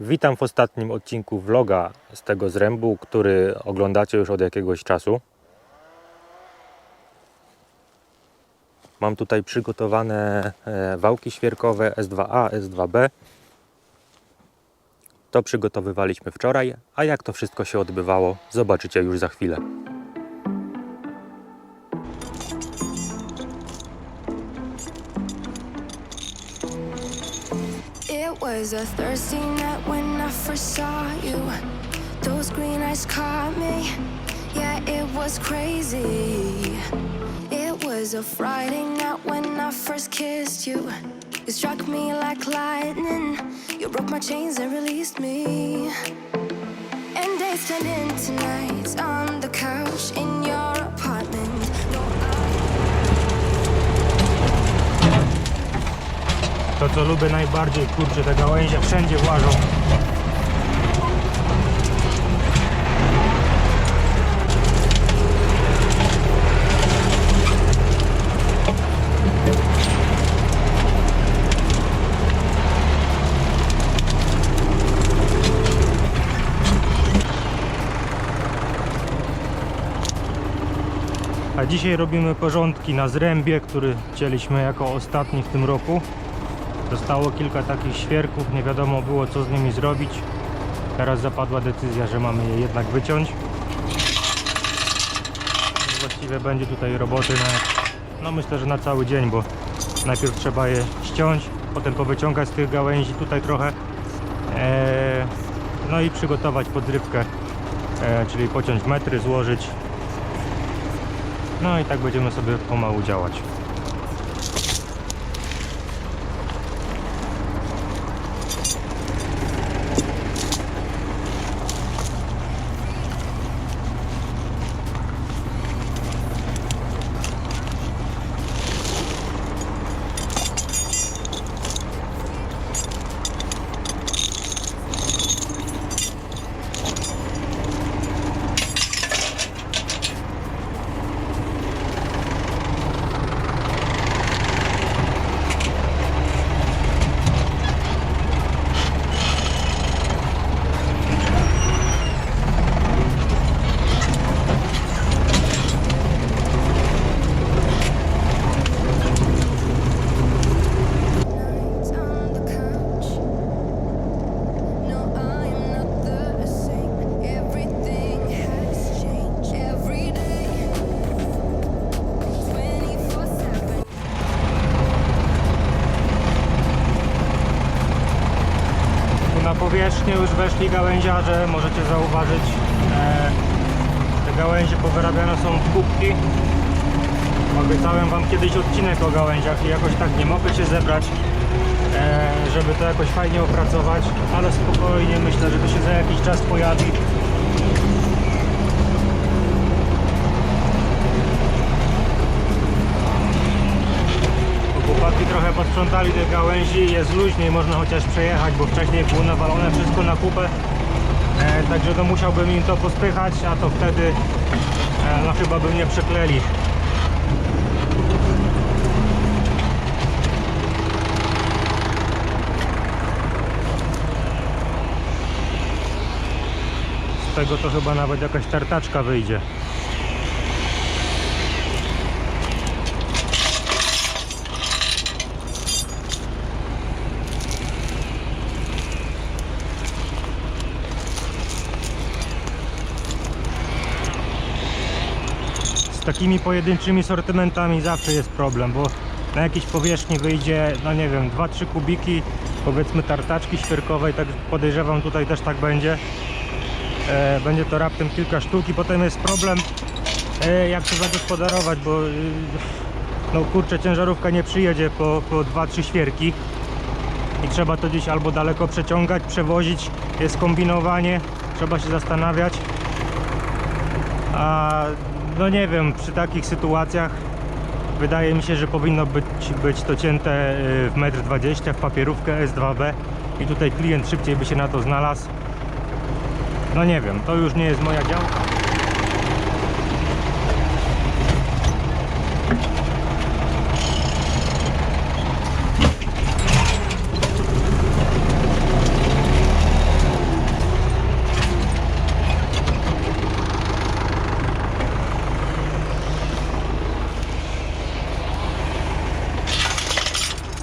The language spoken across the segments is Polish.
Witam w ostatnim odcinku vloga z tego zrębu, który oglądacie już od jakiegoś czasu. Mam tutaj przygotowane e, wałki świerkowe S2A, S2B. To przygotowywaliśmy wczoraj, a jak to wszystko się odbywało, zobaczycie już za chwilę. Was a thirsty night when I first saw you. Those green eyes caught me. Yeah, it was crazy. It was a Friday night when I first kissed you. You struck me like lightning. You broke my chains and released me. And days turned into nights on the couch in your To co lubię najbardziej, kurczę, te gałęzie wszędzie włażą. A dzisiaj robimy porządki na zrębie, który cieliśmy jako ostatni w tym roku. Zostało kilka takich świerków, nie wiadomo było co z nimi zrobić. Teraz zapadła decyzja, że mamy je jednak wyciąć. Właściwie będzie tutaj roboty na, no myślę, że na cały dzień, bo najpierw trzeba je ściąć, potem powyciągać z tych gałęzi tutaj trochę. Eee, no i przygotować podrywkę, eee, czyli pociąć metry, złożyć. No i tak będziemy sobie pomału działać. Na powierzchnię już weszli gałęziarze, możecie zauważyć e, te gałęzie powyrabiane są w kubki. Obiecałem wam kiedyś odcinek o gałęziach i jakoś tak nie mogę się zebrać e, żeby to jakoś fajnie opracować ale spokojnie myślę, że to się za jakiś czas pojawi Chłopaki trochę posprzątali te gałęzi, jest luźniej, można chociaż przejechać, bo wcześniej było nawalone wszystko na kupę. E, także to musiałbym im to pospychać, a to wtedy e, no chyba by mnie przekleli. Z tego to chyba nawet jakaś tartaczka wyjdzie. Z takimi pojedynczymi sortymentami zawsze jest problem, bo na jakiejś powierzchni wyjdzie, no nie wiem, 2-3 kubiki, powiedzmy tartaczki świerkowej, tak podejrzewam tutaj też tak będzie. E, będzie to raptem kilka sztuk i potem jest problem, e, jak to zagospodarować, bo e, no kurczę, ciężarówka nie przyjedzie po, po 2-3 świerki i trzeba to gdzieś albo daleko przeciągać, przewozić, jest kombinowanie, trzeba się zastanawiać. A no nie wiem, przy takich sytuacjach wydaje mi się, że powinno być, być to cięte y, w 1,20 m w papierówkę S2B i tutaj klient szybciej by się na to znalazł. No nie wiem, to już nie jest moja działka.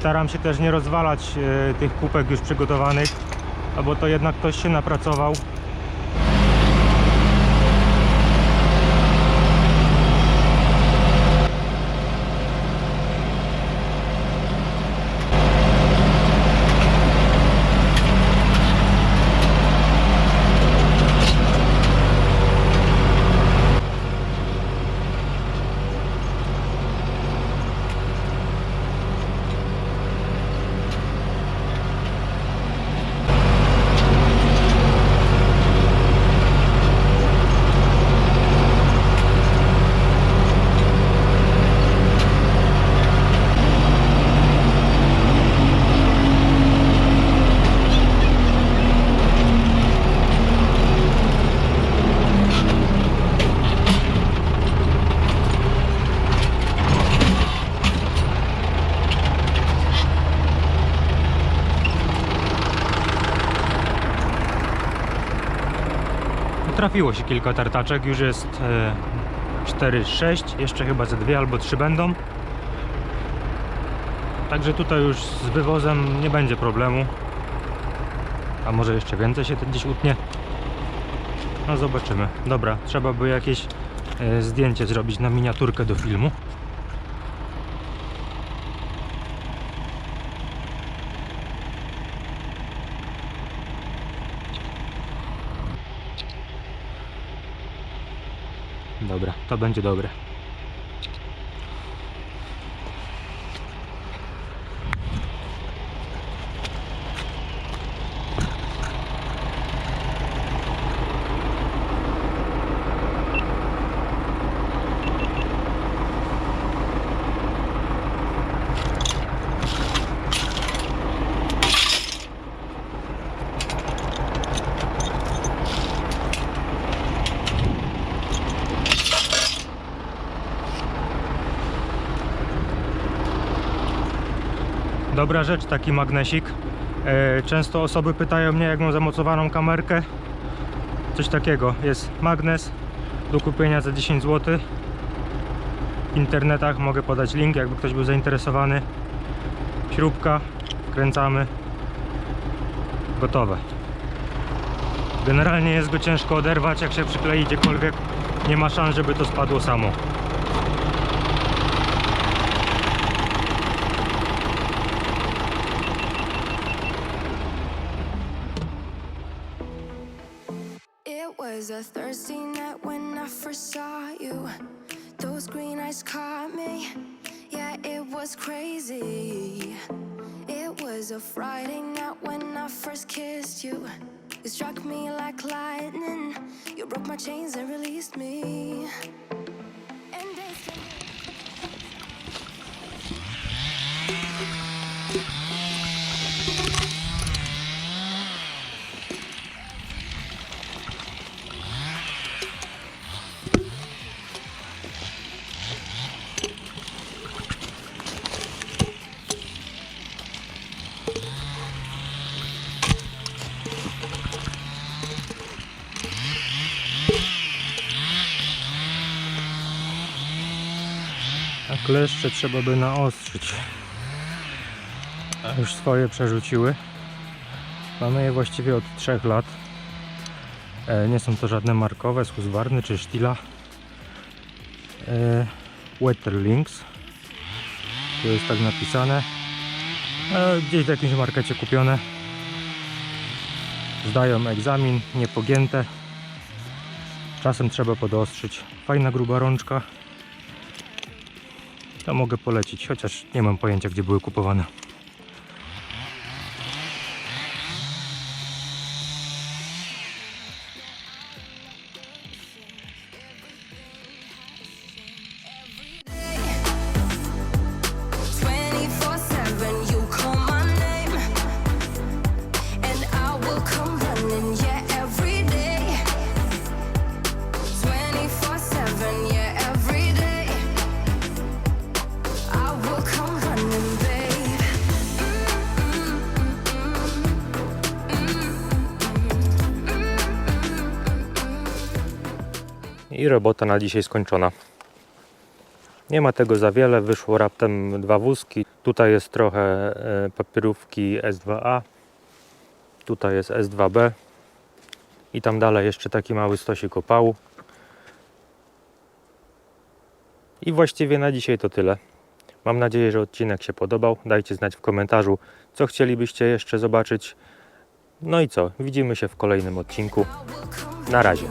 Staram się też nie rozwalać e, tych kupek już przygotowanych, bo to jednak ktoś się napracował. Trafiło się kilka tartaczek, już jest e, 4-6, jeszcze chyba ze dwie albo trzy będą. Także tutaj już z wywozem nie będzie problemu. A może jeszcze więcej się gdzieś utnie. No zobaczymy. Dobra, trzeba by jakieś e, zdjęcie zrobić na miniaturkę do filmu. Dobra, to będzie dobre. Dobra rzecz, taki magnesik. E, Często osoby pytają mnie, jak mam zamocowaną kamerkę. Coś takiego. Jest magnes do kupienia za 10 zł. W internetach mogę podać link, jakby ktoś był zainteresowany. Śrubka, wkręcamy. Gotowe. Generalnie jest go ciężko oderwać, jak się przyklei gdziekolwiek. Nie ma szans, żeby to spadło samo. Night when I first saw you. Those green eyes caught me. Yeah, it was crazy. It was a Friday night when I first kissed you. You struck me like lightning. You broke my chains and released me. Kleszcze trzeba by naostrzyć. Już swoje przerzuciły. Mamy je właściwie od 3 lat. E, nie są to żadne markowe, z Husqvarny czy Stila. E, Wetterlinks. Tu jest tak napisane. E, gdzieś w jakimś markecie kupione. Zdają egzamin, niepogięte. Czasem trzeba podostrzyć. Fajna gruba rączka. To mogę polecić, chociaż nie mam pojęcia gdzie były kupowane. I robota na dzisiaj skończona. Nie ma tego za wiele, wyszło raptem dwa wózki. Tutaj jest trochę e, papierówki S2A, tutaj jest S2B i tam dalej jeszcze taki mały stosik opału. I właściwie na dzisiaj to tyle. Mam nadzieję, że odcinek się podobał. Dajcie znać w komentarzu, co chcielibyście jeszcze zobaczyć. No i co? Widzimy się w kolejnym odcinku. Na razie.